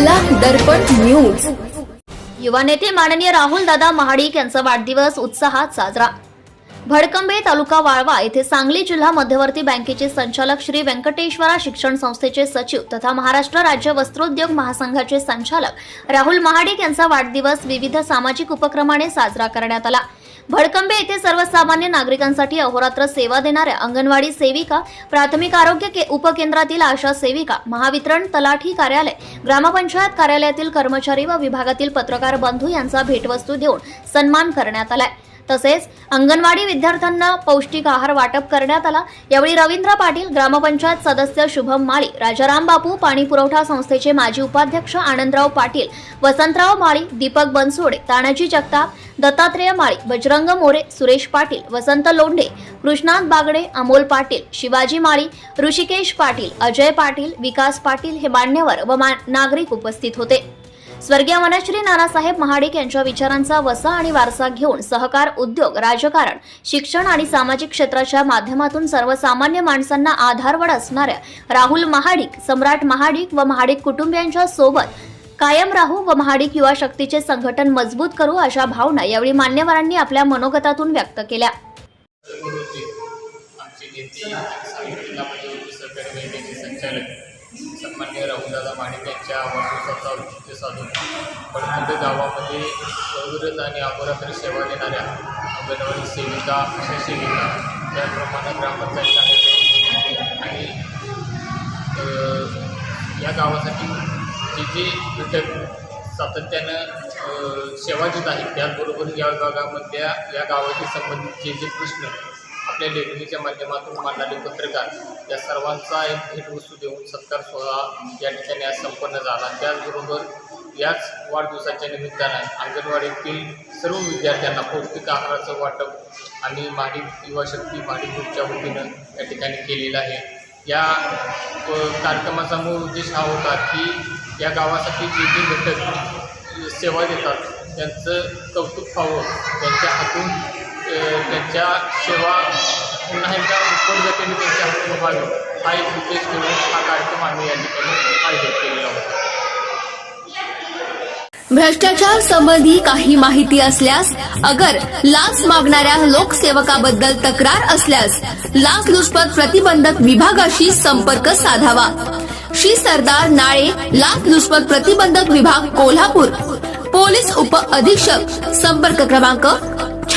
दर्पण news. युवा नेते माननीय राहुल दादा महाडिक यांचा वाढदिवस उत्साहात साजरा. भडकंबे तालुका वाळवा येथे सांगली जिल्हा मध्यवर्ती बँकेचे संचालक श्री व्यंकटेश्वरा शिक्षण संस्थेचे सचिव तथा महाराष्ट्र राज्य वस्त्रोद्योग महासंघाचे संचालक राहुल महाडिक यांचा वाढदिवस विविध सामाजिक उपक्रमाने साजरा करण्यात आला. भडकंबे येथे सर्वसामान्य नागरिकांसाठी अहोरात्र सेवा देणाऱ्या अंगणवाडी सेविका प्राथमिक आरोग्य के- उपकेंद्रातील आशा सेविका महावितरण तलाठी कार्यालय ग्रामपंचायत कार्यालयातील कर्मचारी व विभागातील पत्रकार बंधू यांचा भेटवस्तू देऊन सन्मान करण्यात आलाय. तसेच अंगणवाडी विद्यार्थ्यांना पौष्टिक आहार वाटप करण्यात आला. यावेळी रवींद्र पाटील ग्रामपंचायत सदस्य शुभम माळी राजाराम बापू पाणी पुरवठा संस्थेचे माजी उपाध्यक्ष आनंदराव पाटील वसंतराव माळी दीपक बनसोडे तानाजी जगताप दत्तात्रेय माळी बजरंग मोरे सुरेश पाटील वसंत लोंढे कृष्णांत बागडे अमोल पाटील शिवाजी माळी ऋषिकेश पाटील अजय पाटील विकास पाटील हे मान्यवर व नागरिक उपस्थित होते. स्वर्गीय वनश्री नानासाहेब महाडिक यांच्या विचारांचा वसा आणि वारसा घेऊन सहकार उद्योग राजकारण शिक्षण आणि सामाजिक क्षेत्राच्या माध्यमातून सर्वसामान्य माणसांना आधारवड असणाऱ्या राहुल महाडिक सम्राट महाडिक व महाडिक कुटुंबियांच्या सोबत कायम राहू व महाडिक युवा शक्तीचे संघटन मजबूत करू अशा भावना यावेळी मान्यवरांनी आपल्या मनोगतातून व्यक्त केल्या. संचालक सन्मान्य राहुलदादा माने यांच्या वाढदिवसाचा औचित्य साधून पडमंद गावामध्ये अविरत आणि अहोरात्र सेवा देणाऱ्या अंगणवाडी सेविका अशा सेविका त्याप्रमाणे ग्रामपंचायत आणि या गावासाठी जे जे घटक सातत्यानं सेवा देत आहेत त्याचबरोबर या विभागामधल्या या गावाशी संबंधित जे जे प्रश्न आपल्या लेखणीच्या माध्यमातून मांडणारे पत्रकार या सर्वांचा एक भेटवस्तू देऊन सत्कार सोहळा या ठिकाणी आज संपन्न झाला. त्याचबरोबर याच वाढदिवसाच्या निमित्तानं अंगणवाडीतील सर्व विद्यार्थ्यांना पौष्टिक आहाराचं वाटप आणि माडी युवा शक्ती माडी ग्रुपच्या वतीनं या ठिकाणी केलेलं आहे. या कार्यक्रमाचा मूळ उद्देश हा होता की या गावासाठी जे जे घटक सेवा देतात त्यांचं कौतुक व्हावं त्यांच्या हातून त्यांच्या सेवा पुन्हा एकदा उत्पन्न त्यांच्या हस्ते व्हावी हा एक उद्देश घेऊन हा कार्यक्रम आम्ही या ठिकाणी आयोजित केलेला होता. भ्रष्टाचार संबंधी काही माहिती असल्यास अगर लाच मागणाऱ्या लोकसेवकाबद्दल तक्रार असल्यास लाच लुचपत प्रतिबंधक विभागाशी संपर्क साधावा. श्री सरदार नाळे लाच लुचपत प्रतिबंधक विभाग कोल्हापूर. पोलीस उप अधीक्षक संपर्क क्रमांक